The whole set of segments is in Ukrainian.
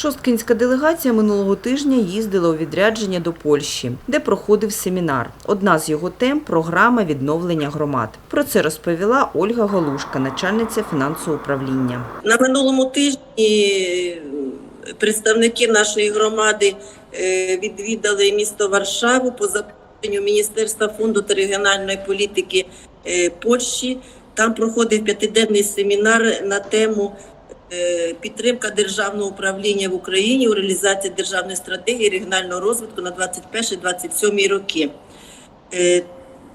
Шосткинська делегація минулого тижня їздила у відрядження до Польщі, де проходив семінар. Одна з його тем – програма відновлення громад. Про це розповіла Ольга Галушка, начальниця фінансового управління. На минулому тижні представники нашої громади е, відвідали місто Варшаву по запрошенню Міністерства фонду та регіональної політики е, Польщі. Там проходив п'ятиденний семінар на тему підтримка державного управління в Україні у реалізації державної стратегії регіонального розвитку на 21-27 роки. Е,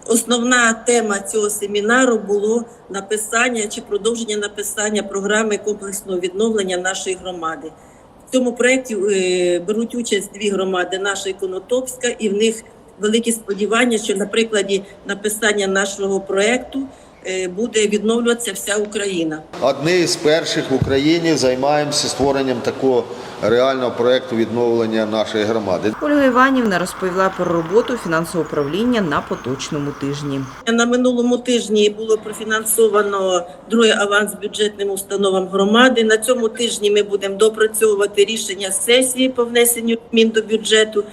Основна тема цього семінару було написання чи продовження написання програми комплексного відновлення нашої громади. В цьому проєкті е, беруть участь дві громади, наша і Конотопська, і в них великі сподівання, що на прикладі написання нашого проєкту е, буде відновлюватися вся Україна. Одні з перших в Україні займаємося створенням такого реального проєкту відновлення нашої громади. Ольга Іванівна розповіла про роботу фінансового управління на поточному тижні. На минулому тижні було профінансовано другий аванс бюджетним установам громади. На цьому тижні ми будемо допрацьовувати рішення сесії по внесенню змін до бюджету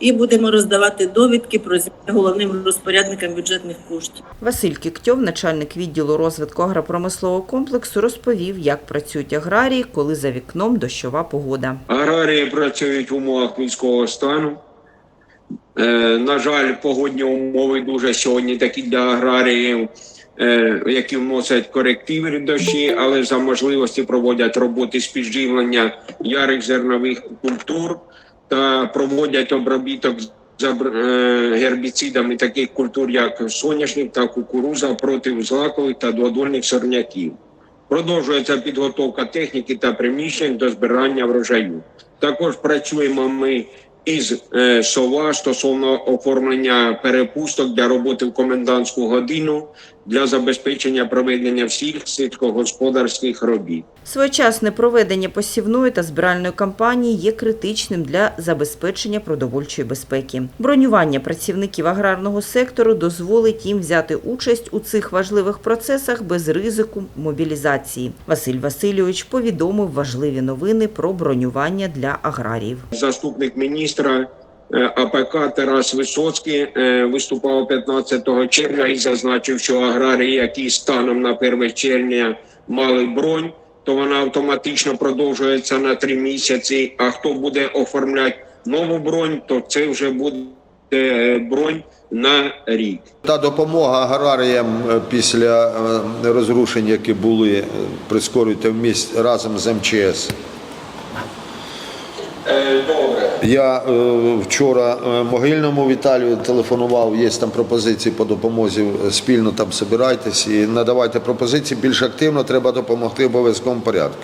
і будемо роздавати довідки про зміни головним розпорядникам бюджетних коштів. Василь Кіктьов, начальник відділу розвитку агропромислового комплексу, розповів, як працюють аграрії, коли за вікном дощова погода. Аграрії працюють в умовах військового стану. Е, на жаль, погодні умови дуже сьогодні такі для аграріїв, е, які вносять корективи дощі, але за можливості проводять роботи з підживлення ярих зернових культур та проводять обробіток забр- е, гербіцидами таких культур, як соняшник та кукуруза проти злакових та дводольних сорняків. Продовжується підготовка техніки та приміщень до збирання врожаю. Також працюємо ми із е, СОВА стосовно оформлення перепусток для роботи в комендантську годину для забезпечення проведення всіх сільськогосподарських робіт. Своєчасне проведення посівної та збиральної кампанії є критичним для забезпечення продовольчої безпеки. Бронювання працівників аграрного сектору дозволить їм взяти участь у цих важливих процесах без ризику мобілізації. Василь Васильович повідомив важливі новини про бронювання для аграріїв. Заступник міністра е, АПК Тарас Висоцький е, виступав 15 червня і зазначив, що аграрії, які станом на 1 червня мали бронь, то вона автоматично продовжується на три місяці. А хто буде оформляти нову бронь, то це вже буде е, бронь на рік. Та допомога аграріям після розрушень, які були, прискорюйте в місць разом з МЧС. Добре. Я е, вчора е, могильному Віталію телефонував, є там пропозиції по допомозі, е, спільно там збирайтесь і надавайте пропозиції. Більш активно треба допомогти обов'язковому порядку.